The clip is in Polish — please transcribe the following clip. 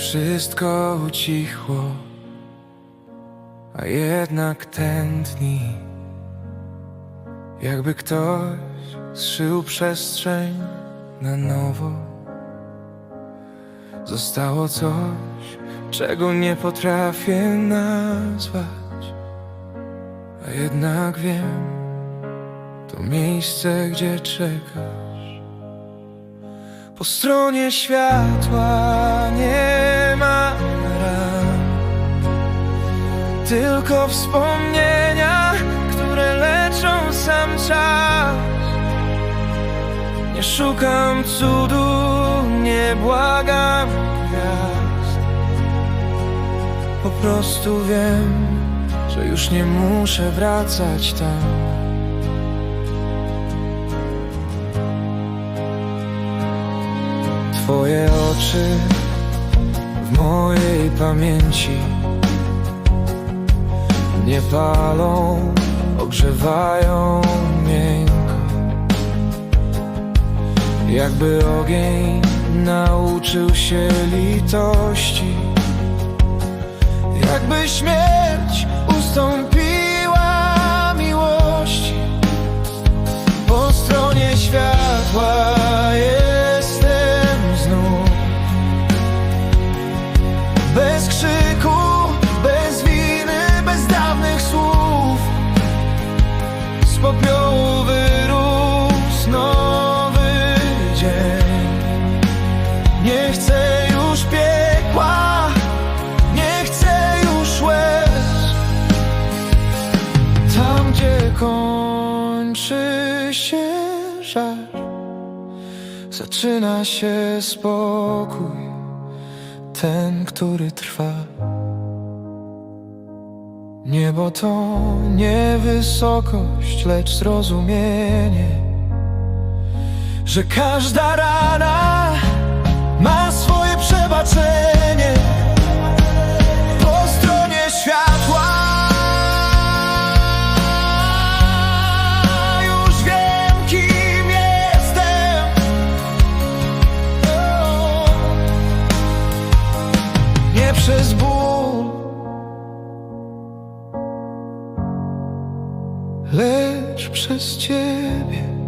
wszystko ucichło, a jednak tętni, jakby ktoś zszył przestrzeń na nowo. Zostało coś, czego nie potrafię nazwać, a jednak wiem, to miejsce, gdzie czekasz. Po stronie światła nie Tylko wspomnienia, które leczą sam czas. Nie szukam cudu, nie błagam gwiazd. Po prostu wiem, że już nie muszę wracać tam. Twoje oczy w mojej pamięci nie palą, ogrzewają miękko. Jakby ogień nauczył się litości, jakby śmierć ustąpiła popiołu wyrósł nowy dzień Nie chcę już piekła, nie chcę już łez tam, gdzie kończy się żar, zaczyna się spokój, ten, który trwa. Niebo to nie wysokość, lecz zrozumienie, że każda rana ma swoje przebaczenie. Po stronie światła już wiem, kim jestem. Nie przez ból, lecz przez Ciebie.